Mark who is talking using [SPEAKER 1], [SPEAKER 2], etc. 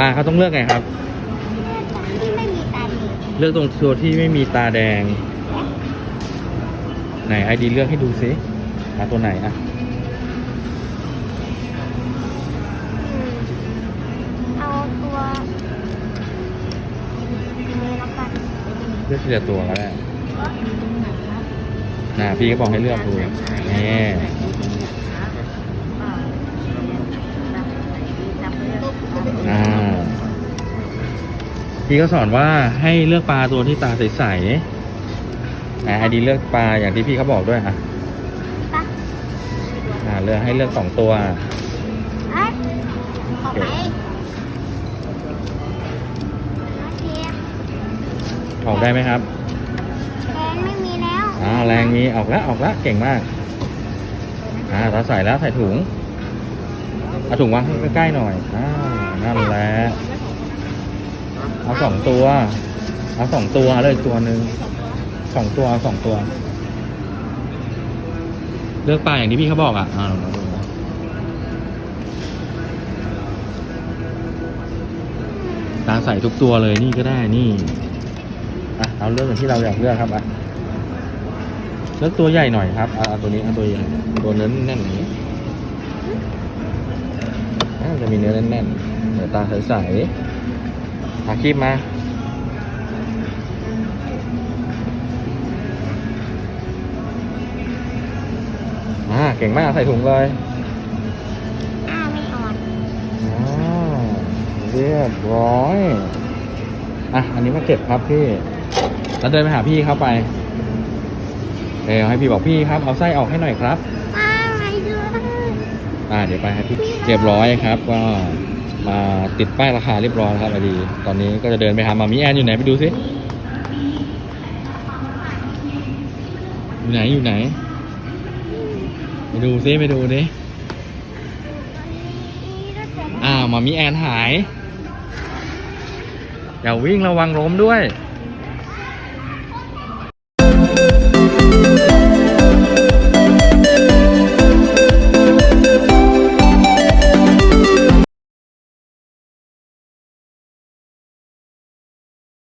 [SPEAKER 1] ปลาเขาต้องเลือกไงครับ
[SPEAKER 2] ที่ไม่มีตาดี
[SPEAKER 1] เลือกตรงตัวที่ไม่มีตาแดง ไหนไอดีเลือกให้ดูซิเอาตัวไหนอะ
[SPEAKER 2] เอาตัวนี้แล้วกัน
[SPEAKER 1] เลือกทีละตัวก็ได้นะพี่ก็บอกให้เลือกดูนี่อ่า พี่ก็สอนว่าให้เลือกปลาตัวที่ตาใสๆอ่าไอดีเลือกปลาอย่างที่พี่เขาบอกด้วยอะ
[SPEAKER 2] ปะ
[SPEAKER 1] อ่าเลือกให้เลือกสองตัว
[SPEAKER 2] เอ้ยออกไหมโอเค
[SPEAKER 1] ออกได้ไหมครับ
[SPEAKER 2] แกงไม่มีแล้ว
[SPEAKER 1] อ่าแรงมีออกแล้วออกแล้วเก่งมากอ่าเราใส่แล้วใส่ถุงเอาถุงวางใกล้ๆหน่อยอ่านั่นแหละ เอาสองตัว เอาสองตัวเลยตัวหนึ่งสองตัวเอาสองตัว เลือกปลาอย่างที่พี่เขาบอกอะอ่าลองดูนะตาใส่ทุกตัวเลยนี่ก็ได้นี่อะเอาเลือกอย่างที่เราอยากเลือกครับอะเลือกตัวใหญ่หน่อยครับเอาเอาตัวนี้เอาตัวใหญ่ตัวเนื้อแน่นๆอย่างนี้อ่าจะมีเนื้อแน่นๆเนื้อตาใสๆ อาคีบมาอ่าเก่งมากใส่ถุงเลย
[SPEAKER 2] อ้าไม่อ่อน
[SPEAKER 1] อ่าเรียบร้อย อะ อันนี้มาเก็บครับพี่ แล้วเดินไปหาพี่เข้าไป เออให้พี่บอกพี่ครับ เอาไส้ออกให้หน่อยครับ
[SPEAKER 2] อ้าไม่ด้วย
[SPEAKER 1] อ่า เดี๋ยวไปให้พี่ เรียบร้อยครับก็ มาติดป้ายราคาเรียบร้อยแล้วครับอดี ตอนนี้ก็จะเดินไปหามามีแอนอยู่ไหนไปดูสิอยู่ไหนอยู่ไหน ไปดูซิไปดูดิอ้าวมามีแอนหาย อย่าวิ่งระวังล้มด้วย